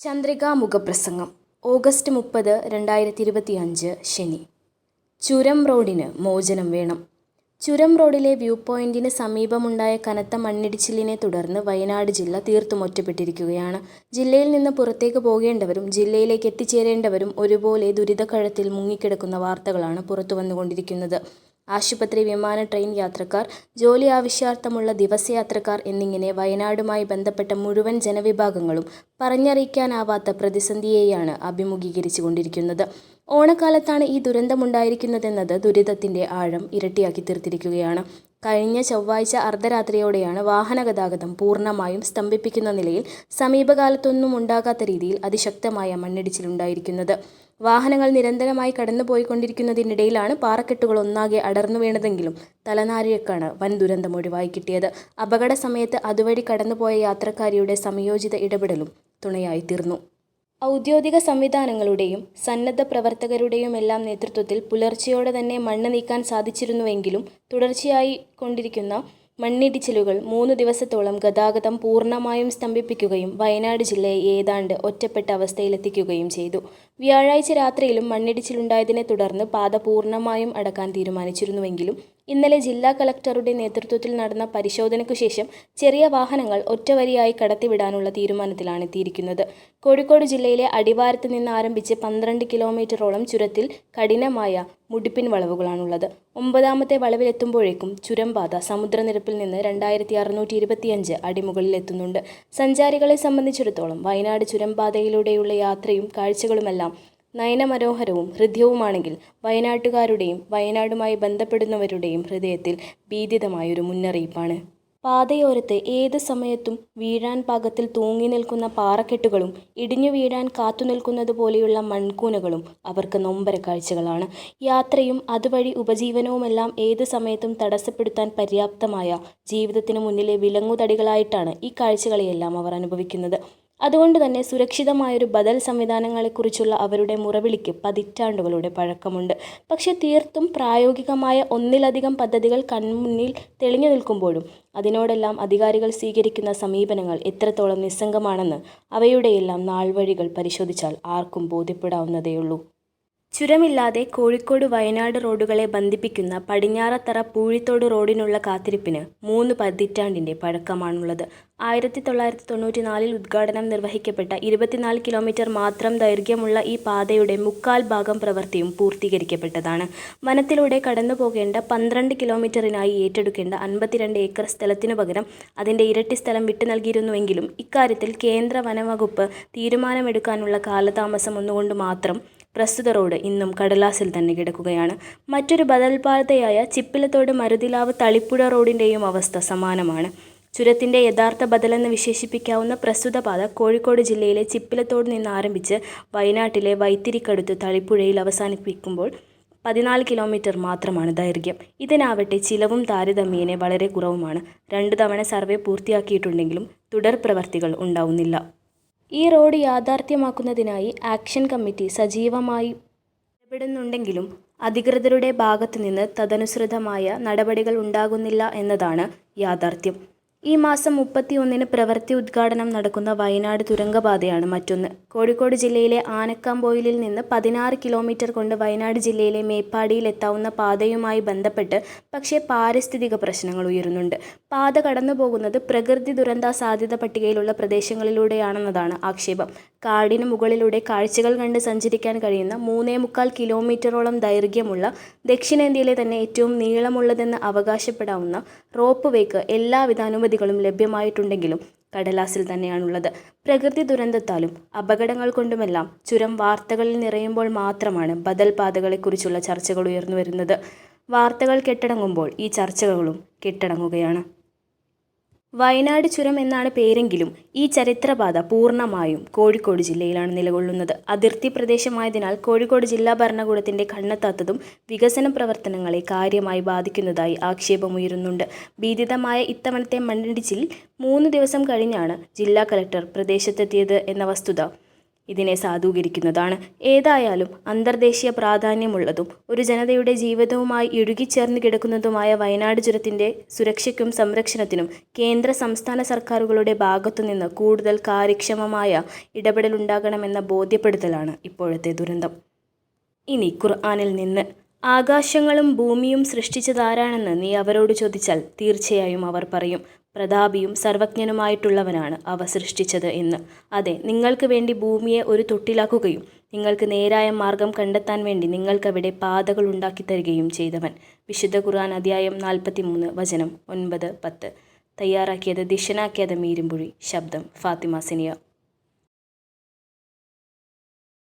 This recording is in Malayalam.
ചന്ദ്രിക മുഖപ്രസംഗം ഓഗസ്റ്റ് മുപ്പത് രണ്ടായിരത്തി ഇരുപത്തി അഞ്ച് ശനി. ചുരം റോഡിന് മോചനം വേണം. ചുരം റോഡിലെ വ്യൂ പോയിന്റിന് സമീപമുണ്ടായ കനത്ത മണ്ണിടിച്ചിലിനെ തുടർന്ന് വയനാട് ജില്ല തീർത്തും ഒറ്റപ്പെട്ടിരിക്കുകയാണ്. ജില്ലയിൽ നിന്ന് പുറത്തേക്ക് പോകേണ്ടവരും ജില്ലയിലേക്ക് എത്തിച്ചേരേണ്ടവരും ഒരുപോലെ ദുരിതക്കഴത്തിൽ മുങ്ങിക്കിടക്കുന്ന വാർത്തകളാണ് പുറത്തു വന്നുകൊണ്ടിരിക്കുന്നത് ആശുപത്രി വിമാന ട്രെയിൻ യാത്രക്കാർ ജോലി ആവശ്യാർത്ഥമുള്ള ദിവസയാത്രക്കാർ എന്നിങ്ങനെ വയനാടുമായി ബന്ധപ്പെട്ട മുഴുവൻ ജനവിഭാഗങ്ങളും പറഞ്ഞറിയിക്കാനാവാത്ത പ്രതിസന്ധിയെയാണ് അഭിമുഖീകരിച്ചു കൊണ്ടിരിക്കുന്നത് ഓണക്കാലത്താണ് ഈ ദുരന്തമുണ്ടായിരിക്കുന്നതെന്നത് ദുരിതത്തിന്റെ ആഴം ഇരട്ടിയാക്കി തീർത്തിരിക്കുകയാണ്. കഴിഞ്ഞ ചൊവ്വാഴ്ച അർദ്ധരാത്രിയോടെയാണ് വാഹനഗതാഗതം പൂർണമായും സ്തംഭിപ്പിക്കുന്ന നിലയിൽ സമീപകാലത്തൊന്നും ഉണ്ടാകാത്ത രീതിയിൽ അതിശക്തമായ മണ്ണിടിച്ചിലുണ്ടായിരിക്കുന്നത്. വാഹനങ്ങൾ നിരന്തരമായി കടന്നുപോയിക്കൊണ്ടിരിക്കുന്നതിനിടയിലാണ് പാറക്കെട്ടുകൾ ഒന്നാകെ അടർന്നു വീണതെങ്കിലും തലനാരിഴക്കാണ് വൻ ദുരന്തം ഒഴിവായി കിട്ടിയത്. അപകട സമയത്ത് അതുവഴി കടന്നുപോയ യാത്രക്കാരിയുടെ സംയോജിത ഇടപെടലും തുണയായി തീർന്നു. ഔദ്യോഗിക സംവിധാനങ്ങളുടെയും സന്നദ്ധ പ്രവർത്തകരുടെയും എല്ലാം നേതൃത്വത്തിൽ പുലർച്ചെയോടെ തന്നെ മണ്ണ് നീക്കാൻ സാധിച്ചിരുന്നുവെങ്കിലും തുടർച്ചയായി കൊണ്ടിരിക്കുന്ന മണ്ണിടിച്ചിലുകൾ മൂന്ന് ദിവസത്തോളം ഗതാഗതം പൂർണമായും സ്തംഭിപ്പിക്കുകയും വയനാട് ജില്ലയെ ഏതാണ്ട് ഒറ്റപ്പെട്ട അവസ്ഥയിലെത്തിക്കുകയും ചെയ്തു. വ്യാഴാഴ്ച രാത്രിയിലും മണ്ണിടിച്ചിലുണ്ടായതിനെ തുടർന്ന് പാത പൂർണമായും അടക്കാൻ തീരുമാനിച്ചിരുന്നുവെങ്കിലും ഇന്നലെ ജില്ലാ കളക്ടറുടെ നേതൃത്വത്തിൽ നടന്ന പരിശോധനയ്ക്കു ശേഷം ചെറിയ വാഹനങ്ങൾ ഒറ്റവരിയായി കടത്തിവിടാനുള്ള തീരുമാനത്തിലാണ് എത്തിയിരിക്കുന്നത്. കോഴിക്കോട് ജില്ലയിലെ അടിവാരത്ത് നിന്ന് ആരംഭിച്ച് പന്ത്രണ്ട് കിലോമീറ്ററോളം ചുരത്തിൽ കഠിനമായ മുടിപ്പിൻ വളവുകളാണുള്ളത്. ഒമ്പതാമത്തെ വളവിലെത്തുമ്പോഴേക്കും ചുരംപാത സമുദ്രനിരപ്പിൽ നിന്ന് രണ്ടായിരത്തി അറുന്നൂറ്റി ഇരുപത്തിയഞ്ച് അടിമുകളിൽ എത്തുന്നുണ്ട് സഞ്ചാരികളെ സംബന്ധിച്ചിടത്തോളം വയനാട് ചുരംപാതയിലൂടെയുള്ള യാത്രയും കാഴ്ചകളുമെല്ലാം നയനമനോഹരവും ഹൃദ്യവുമാണെങ്കിൽ വയനാട്ടുകാരുടെയും വയനാടുമായി ബന്ധപ്പെടുന്നവരുടെയും ഹൃദയത്തിൽ ഭീതിതമായൊരു മുന്നറിയിപ്പാണ്. പാതയോരത്ത് ഏത് സമയത്തും വീഴാൻ പാകത്തിൽ തൂങ്ങി നിൽക്കുന്ന പാറക്കെട്ടുകളും ഇടിഞ്ഞു വീഴാൻ കാത്തുനിൽക്കുന്നത് പോലെയുള്ള മൺകൂനകളും അവർക്ക് നൊമ്പര കാഴ്ചകളാണ്. യാത്രയും അതുവഴി ഉപജീവനവുമെല്ലാം ഏത് സമയത്തും തടസ്സപ്പെടുത്താൻ പര്യാപ്തമായ ജീവിതത്തിന് മുന്നിലെ വിലങ്ങുതടികളായിട്ടാണ് ഈ കാഴ്ചകളെയെല്ലാം അവർ അനുഭവിക്കുന്നത്. അതുകൊണ്ട് തന്നെ സുരക്ഷിതമായൊരു ബദൽ സംവിധാനങ്ങളെക്കുറിച്ചുള്ള അവരുടെ മുറവിളിക്ക് പതിറ്റാണ്ടുകളുടെ പഴക്കമുണ്ട്. പക്ഷേ തീർത്തും പ്രായോഗികമായ ഒന്നിലധികം പദ്ധതികൾ കൺമുന്നിൽ തെളിഞ്ഞു നിൽക്കുമ്പോഴും അതിനോടെല്ലാം അധികാരികൾ സ്വീകരിക്കുന്ന സമീപനങ്ങൾ എത്രത്തോളം നിസ്സംഗമാണെന്ന് അവയുടെയെല്ലാം നാൾവഴികൾ പരിശോധിച്ചാൽ ആർക്കും ബോധ്യപ്പെടാവുന്നതേയുള്ളൂ. ചുരമില്ലാതെ കോഴിക്കോട് വയനാട് റോഡുകളെ ബന്ധിപ്പിക്കുന്ന പടിഞ്ഞാറത്തറ പൂഴിത്തോട് റോഡിനുള്ള കാത്തിരിപ്പിന് മൂന്ന് പതിറ്റാണ്ടിന്റെ പഴക്കമാണുള്ളത്. ആയിരത്തി തൊള്ളായിരത്തി തൊണ്ണൂറ്റി നാലിൽ ഉദ്ഘാടനം നിർവഹിക്കപ്പെട്ട ഇരുപത്തിനാല് കിലോമീറ്റർ മാത്രം ദൈർഘ്യമുള്ള ഈ പാതയുടെ മുക്കാൽ ഭാഗം പ്രവൃത്തിയും പൂർത്തീകരിക്കപ്പെട്ടതാണ്. വനത്തിലൂടെ കടന്നു പോകേണ്ട പന്ത്രണ്ട് കിലോമീറ്ററിനായി ഏറ്റെടുക്കേണ്ട അൻപത്തിരണ്ട് ഏക്കർ സ്ഥലത്തിനു പകരം അതിന്റെ ഇരട്ടി സ്ഥലം വിട്ടു നൽകിയിരുന്നുവെങ്കിലും ഇക്കാര്യത്തിൽ കേന്ദ്ര വനവകുപ്പ് തീരുമാനമെടുക്കാനുള്ള കാലതാമസം ഒന്നുകൊണ്ട് മാത്രം പ്രസ്തുത റോഡ് ഇന്നും കടലാസിൽ തന്നെ കിടക്കുകയാണ്. മറ്റൊരു ബദൽപാതയായ ചിപ്പിലത്തോട് മരുതിലാവ് തളിപ്പുഴ റോഡിന്റെയും അവസ്ഥ സമാനമാണ്. ചുരത്തിന്റെ യഥാർത്ഥ ബദലെന്ന് വിശേഷിപ്പിക്കാവുന്ന പ്രസ്തുത പാത കോഴിക്കോട് ജില്ലയിലെ ചിപ്പിലത്തോട് നിന്ന് ആരംഭിച്ച് വയനാട്ടിലെ വൈത്തിരിക്കടുത്ത് തളിപ്പുഴയിൽ അവസാനിപ്പിക്കുമ്പോൾ പതിനാല് കിലോമീറ്റർ മാത്രമാണ് ദൈർഘ്യം. ഇതിനാവട്ടെ ചിലവും താരതമ്യേനെ വളരെ കുറവുമാണ്. രണ്ട് തവണ സർവേ പൂർത്തിയാക്കിയിട്ടുണ്ടെങ്കിലും തുടർ പ്രവർത്തികൾ ഉണ്ടാവുന്നില്ല. ഈ റോഡ് യാഥാർത്ഥ്യമാക്കുന്നതിനായി ആക്ഷൻ കമ്മിറ്റി സജീവമായി ഇടപെടുന്നുണ്ടെങ്കിലും അധികൃതരുടെ ഭാഗത്തുനിന്ന് തദനുസൃതമായ നടപടികൾ ഉണ്ടാകുന്നില്ല എന്നതാണ് യാഥാർത്ഥ്യം. ഈ മാസം മുപ്പത്തിയൊന്നിന് പ്രവൃത്തി ഉദ്ഘാടനം നടക്കുന്ന വയനാട് തുരങ്കപാതയാണ് മറ്റൊന്ന്. കോഴിക്കോട് ജില്ലയിലെ ആനക്കാംപോയിലിൽ നിന്ന് പതിനാറ് കിലോമീറ്റർ കൊണ്ട് വയനാട് ജില്ലയിലെ മേപ്പാടിയിൽ എത്താവുന്ന പാതയുമായി ബന്ധപ്പെട്ട് പക്ഷേ പാരിസ്ഥിതിക പ്രശ്നങ്ങൾ ഉയരുന്നുണ്ട്. പാത കടന്നുപോകുന്നത് പ്രകൃതി ദുരന്ത സാധ്യത പട്ടികയിലുള്ള പ്രദേശങ്ങളിലൂടെയാണെന്നതാണ് ആക്ഷേപം. കാടിന് മുകളിലൂടെ കാഴ്ചകൾ കണ്ട് സഞ്ചരിക്കാൻ കഴിയുന്ന മൂന്നേ മുക്കാൽ കിലോമീറ്ററോളം ദൈർഘ്യമുള്ള ദക്ഷിണേന്ത്യയിലെ തന്നെ ഏറ്റവും നീളമുള്ളതെന്ന് അവകാശപ്പെടാവുന്ന റോപ്പ് വേക്ക് എല്ലാവിധ അനുമതികളും ലഭ്യമായിട്ടുണ്ടെങ്കിലും കടലാസിൽ തന്നെയാണുള്ളത്. പ്രകൃതി ദുരന്തത്താലും അപകടങ്ങൾ കൊണ്ടുമെല്ലാം ചുരം വാർത്തകളിൽ നിറയുമ്പോൾ മാത്രമാണ് ബദൽ പാതകളെക്കുറിച്ചുള്ള ചർച്ചകൾ ഉയർന്നു വരുന്നത് വാർത്തകൾ കെട്ടടങ്ങുമ്പോൾ ഈ ചർച്ചകളും കെട്ടടങ്ങുകയാണ്. വയനാട് ചുരം എന്നാണ് പേരെങ്കിലും ഈ ചരിത്രപാത പൂർണമായും കോഴിക്കോട് ജില്ലയിലാണ് നിലകൊള്ളുന്നത്. അതിർത്തി പ്രദേശമായതിനാൽ കോഴിക്കോട് ജില്ലാ ഭരണകൂടത്തിന്റെ കണ്ണെത്താത്തതും വികസന പ്രവർത്തനങ്ങളെ കാര്യമായി ബാധിക്കുന്നതായി ആക്ഷേപമുയരുന്നുണ്ട്. ഭീതിതമായ ഇത്തവണത്തെ മണ്ണിടിച്ചിൽ മൂന്ന് ദിവസം കഴിഞ്ഞാണ് ജില്ലാ കലക്ടർ പ്രദേശത്തെത്തിയത് എന്ന വസ്തുത ഇതിനെ സാധൂകരിക്കുന്നതാണ്. ഏതായാലും അന്തർദേശീയ പ്രാധാന്യമുള്ളതും ഒരു ജനതയുടെ ജീവിതവുമായി ഇഴുകിച്ചേർന്ന് കിടക്കുന്നതുമായ വയനാട് ചുരത്തിന്റെ സുരക്ഷയ്ക്കും സംരക്ഷണത്തിനും കേന്ദ്ര സംസ്ഥാന സർക്കാരുകളുടെ ഭാഗത്തുനിന്ന് കൂടുതൽ കാര്യക്ഷമമായ ഇടപെടലുണ്ടാകണമെന്ന ബോധ്യപ്പെടുത്തലാണ് ഇപ്പോഴത്തെ ദുരന്തം. ഇനി ഖുർആാനിൽ നിന്ന്. ആകാശങ്ങളും ഭൂമിയും സൃഷ്ടിച്ചതാരാണെന്ന് നീ അവരോട് ചോദിച്ചാൽ തീർച്ചയായും അവർ പറയും. പ്രതാപിയും സർവജ്ഞനുമായിട്ടുള്ളവനാണ് അവ സൃഷ്ടിച്ചത് എന്ന്. അതെ നിങ്ങൾക്ക് വേണ്ടി ഭൂമിയെ ഒരു തൊട്ടിലാക്കുകയും നിങ്ങൾക്ക് നേരായ മാർഗം കണ്ടെത്താൻ വേണ്ടി നിങ്ങൾക്കവിടെ പാതകൾ ഉണ്ടാക്കി തരികയും ചെയ്തവൻ. വിശുദ്ധ ഖുർആൻ അധ്യായം നാൽപ്പത്തി മൂന്ന് വചനം ഒൻപത് പത്ത്. തയ്യാറാക്കിയത് ദിശനാക്കിയത് മീരുമ്പുഴി ശബ്ദം ഫാത്തിമ സിനിയ.